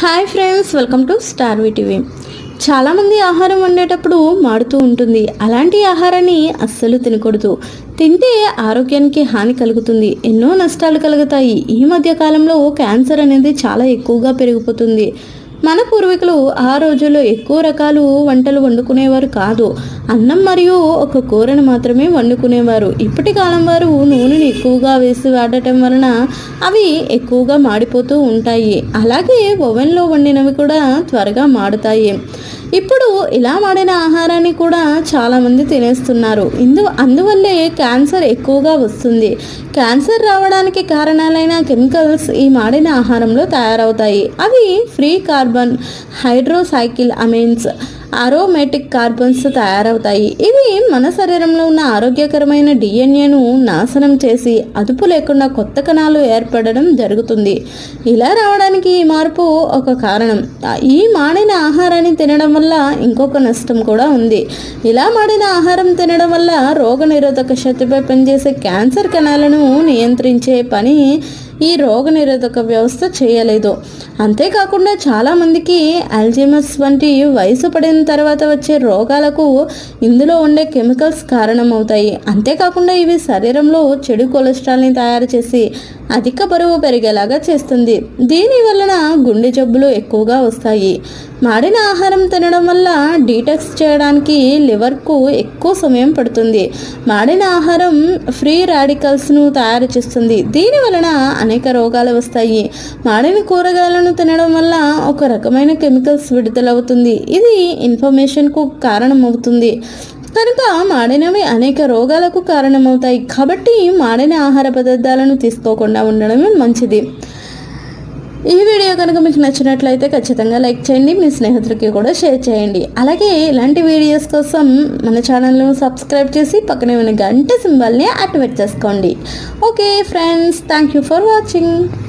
Hi friends welcome to star TV చాలామంది ఆహారం వండేటప్పుడు మాడుతూ ఉంటుంది. అలాంటి ఆహారాన్ని అస్సలు తినకూడదు. తింటే ఆరోగ్యానికి హాని కలుగుతుంది. ఎన్నో నష్టాలు కలుగుతాయి. ఈ మధ్య కాలంలో క్యాన్సర్ అనేది చాలా ఎక్కువగా పెరిగిపోతుంది. మన పూర్వీకులు ఆ రోజుల్లో ఎక్కువ రకాలు వంటలు వండుకునేవారు కాదు. అన్నం మరియు ఒక కూరను మాత్రమే వండుకునేవారు. ఇప్పటి కాలం వారు నూనెని ఎక్కువగా వేసి వాడటం వలన అవి ఎక్కువగా మాడిపోతూ ఉంటాయి. అలాగే ఓవెన్లో వండినవి కూడా త్వరగా మాడుతాయి. ఇప్పుడు ఇలా మాడిన ఆహారాన్ని కూడా చాలామంది తినేస్తున్నారు. ఇందు అందువల్లే క్యాన్సర్ ఎక్కువగా వస్తుంది. క్యాన్సర్ రావడానికి కారణాలైన కెమికల్స్ ఈ మాడిన ఆహారంలో తయారవుతాయి. అవి free carbon hydrocyclic amines aromatic carbons తయారవుతాయి. ఇవి మన శరీరంలో ఉన్న ఆరోగ్యకరమైన డిఎన్ఏను నాశనం చేసి అదుపు లేకుండా కొత్త కణాలు ఏర్పడడం జరుగుతుంది. ఇలా రావడానికి ఈ మార్పు ఒక కారణం. ఈ మాడిన ఆహారాన్ని తినడం వల్ల ఇంకొక నష్టం కూడా ఉంది. ఇలా మాడిన ఆహారం తినడం వల్ల రోగనిరోధక శక్తిపై పనిచేసే క్యాన్సర్ కణాలను నియంత్రించే పని ఈ రోగనిరోధక వ్యవస్థ చేయలేదు. అంతేకాకుండా చాలామందికి అల్జిమస్ వంటి వయసు పడిన తర్వాత వచ్చే రోగాలకు ఇందులో ఉండే కెమికల్స్ కారణమవుతాయి. అంతేకాకుండా ఇవి శరీరంలో చెడు కొలెస్ట్రాల్ని తయారు చేసి అధిక బరువు పెరిగేలాగా చేస్తుంది. దీని వలన గుండె జబ్బులు ఎక్కువగా వస్తాయి. మాడిన ఆహారం తినడం వల్ల డీటాక్స్ చేయడానికి లివర్కు ఎక్కువ సమయం పడుతుంది. మాడిన ఆహారం ఫ్రీ రాడికల్స్ను తయారు చేస్తుంది. దీని వలన అనేక రోగాలు వస్తాయి. మాడిన కూరగాయలను తినడం వల్ల ఒక రకమైన కెమికల్స్ విడుదలవుతుంది. ఇది ఇన్ఫర్మేషన్కు కారణమవుతుంది. కనుక మాడినవి అనేక రోగాలకు కారణమవుతాయి. కాబట్టి మాడిన ఆహార పదార్థాలను తీసుకోకుండా ఉండడమే మంచిది. ఈ వీడియో కనుక మీకు నచ్చినట్లయితే ఖచ్చితంగా లైక్ చేయండి. మీ స్నేహితులకి కూడా షేర్ చేయండి. అలాగే ఇలాంటి వీడియోస్ కోసం మన ఛానల్ను సబ్స్క్రైబ్ చేసి పక్కనే ఉన్న గంట సింబల్ని యాక్టివేట్ చేసుకోండి. Okay friends thank you for watching.